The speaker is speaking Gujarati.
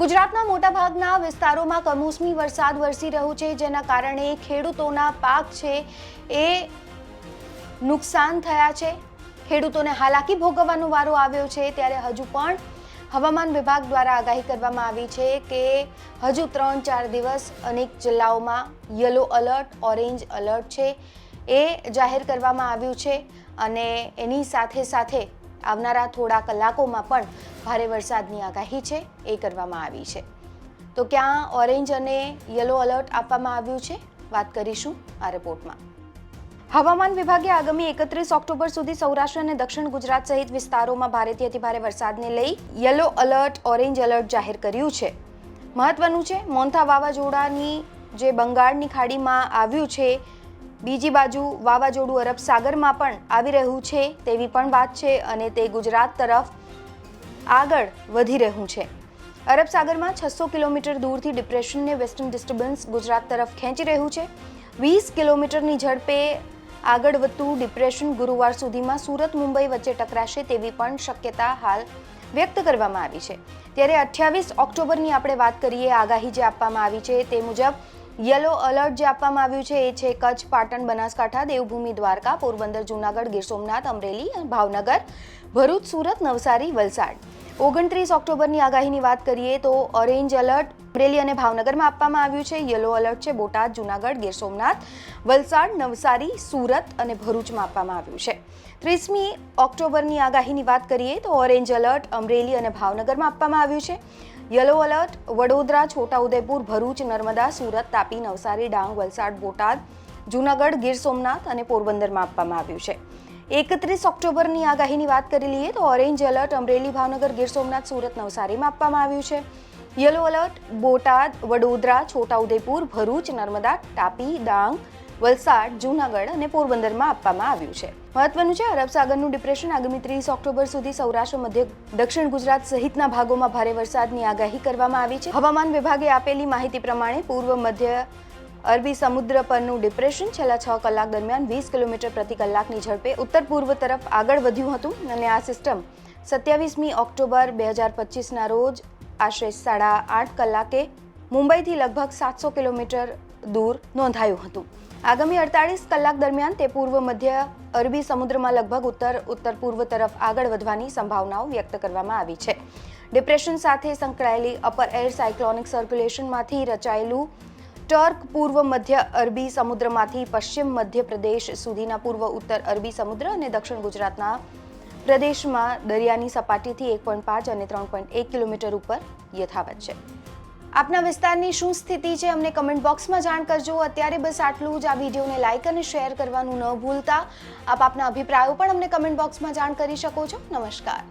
ગુજરાતના મોટાભાગના વિસ્તારોમાં કમોસમી વરસાદ વરસી રહ્યો છે, જેના કારણે ખેડૂતોના પાક છે એ નુકસાન થયા છે. ખેડૂતોને હાલાકી ભોગવવાનો વારો આવ્યો છે, ત્યારે હજુ પણ હવામાન વિભાગ દ્વારા આગાહી કરવામાં આવી છે કે હજુ ત્રણ ચાર દિવસ અનેક જિલ્લાઓમાં યલો અલર્ટ ઓરેન્જ અલર્ટ છે એ જાહેર કરવામાં આવ્યું છે અને એની સાથે સાથે આવનારા થોડા કલાકોમાં પણ ભારે વરસાદની આગાહી છે, એ કરવામાં આવી છે. તો ક્યાં ઓરેન્જ અને યલો અલર્ટ આપવામાં આવ્યું છે? વાત કરીશું આ રિપોર્ટમાં. હવામાન વિભાગે આગામી એકત્રીસ ઓક્ટોબર સુધી સૌરાષ્ટ્ર અને દક્ષિણ ગુજરાત સહિત વિસ્તારોમાં ભારેથી અતિભારે વરસાદને લઈ યલો અલર્ટ ઓરેન્જ અલર્ટ જાહેર કર્યું છે. મહત્વનું છે, મોન્થા વાવાઝોડાની જે બંગાળની ખાડીમાં આવ્યું છે, બીજી બાજુ વાવાઝોડું અરબ સાગરમાં પણ આવી રહ્યું છે તેવી પણ વાત છે અને તે ગુજરાત તરફ આગળ વધી રહ્યું છે. અરબ સાગરમાં છસો કિલોમીટર દૂરથી ડિપ્રેશનને વેસ્ટર્ન ડિસ્ટર્બન્સ ગુજરાત તરફ ખેંચી રહ્યું છે. વીસ કિલોમીટરની ઝડપે આગળ વધતું ડિપ્રેશન ગુરુવાર સુધીમાં સુરત, મુંબઈ વચ્ચે ટકરાશે તેવી પણ શક્યતા હાલ વ્યક્ત કરવામાં આવી છે. ત્યારે અઠ્યાવીસ ઓક્ટોબરની આપણે વાત કરીએ, આગાહી જે આપવામાં આવી છે તે મુજબ યલો અલર્ટ જે આપવામાં આવ્યું છે એ છે કચ્છ, પાટણ, બનાસકાંઠા, દેવભૂમિ, દ્વારકા, પોરબંદર, જૂનાગઢ, ગીર સોમનાથ, અમરેલી, ભાવનગર, ભરૂચ, સુરત, નવસારી, વલસાડ. ઓગણત્રીસ ઓક્ટોબરની આગાહીની વાત કરીએ તો ઓરેન્જ અલર્ટ અમરેલી અને ભાવનગરમાં આપવામાં આવ્યું છે. યલો અલર્ટ છે બોટાદ, જુનાગઢ, ગીર સોમનાથ, વલસાડ, નવસારી, સુરત અને ભરૂચમાં આપવામાં આવ્યું છે. ત્રીસમી ઓક્ટોબરની આગાહીની વાત કરીએ તો ઓરેન્જ અલર્ટ અમરેલી અને ભાવનગરમાં આપવામાં આવ્યું છે. યલો અલર્ટ વડોદરા, છોટાઉદેપુર, ભરૂચ, નર્મદા, સુરત, તાપી, નવસારી, ડાંગ, વલસાડ, બોટાદ, જુનાગઢ, ગીર સોમનાથ અને પોરબંદરમાં આપવામાં આવ્યું છે. એકત્રીસ ઓક્ટોબરની આગાહીની વાત કરી લઈએ તો ઓરેન્જ એલર્ટ અમરેલી ભાવનગર ગીર સોમનાથ સુરત નવસારીમાં આપવામાં આવ્યું છે. યલો એલર્ટ બોટાદ, વડોદરા, છોટાઉદેપુર, ભરૂચ, નર્મદા, તાપી, ડાંગ, વલસાડ, જૂનાગઢ અને પોરબંદરમાં આપવામાં આવ્યું છે. મહત્વનું છે અરબ સાગરનું ડિપ્રેશન આગામી ત્રીસ ઓક્ટોબર સુધી સૌરાષ્ટ્ર, મધ્ય, દક્ષિણ ગુજરાત સહિતના ભાગોમાં ભારે વરસાદની આગાહી કરવામાં આવી છે. હવામાન વિભાગે આપેલી માહિતી પ્રમાણે પૂર્વ મધ્ય અરબી સમુદ્ર પરનું ડિપ્રેશન છેલ્લા છ કલાક દરમિયાન વીસ કિલોમીટર પ્રતિ કલાકની ઝડપે ઉત્તર પૂર્વ તરફ આગળ વધ્યું હતું અને આ સિસ્ટમ સત્યાવીસમી ઓક્ટોબર બે હજાર પચીસના રોજ આશરે સાડા આઠ કલાકે મુંબઈથી લગભગ સાતસો કિલોમીટર દૂર નોંધાયું હતું. આગામી અડતાળીસ કલાક દરમિયાન તે પૂર્વ મધ્ય અરબી સમુદ્રમાં લગભગ ઉત્તર ઉત્તર પૂર્વ તરફ આગળ વધવાની સંભાવનાઓ વ્યક્ત કરવામાં આવી છે. ડિપ્રેશન સાથે સંકળાયેલી અપર એર સાયક્લોનિક સર્ક્યુલેશનમાંથી રચાયેલું ટર્ક પૂર્વ મધ્ય અરબી સમુદ્રમાંથી પશ્ચિમ મધ્ય પ્રદેશ સુધીના પૂર્વ ઉત્તર અરબી સમુદ્ર અને દક્ષિણ ગુજરાતના પ્રદેશમાં દરિયાની સપાટીથી એક પોઈન્ટ પાંચ અને ત્રણ પોઈન્ટ એક કિલોમીટર ઉપર યથાવત છે. આપના વિસ્તારની શું સ્થિતિ છે અમને કમેન્ટ બોક્સમાં જાણ કરજો. અત્યારે બસ આટલું જ. આ વિડીયોને લાઇક અને શેર કરવાનું ન ભૂલતા. આપ આપના અભિપ્રાયો પણ અમને કમેન્ટ બોક્સમાં જાણ કરી શકો છો. નમસ્કાર.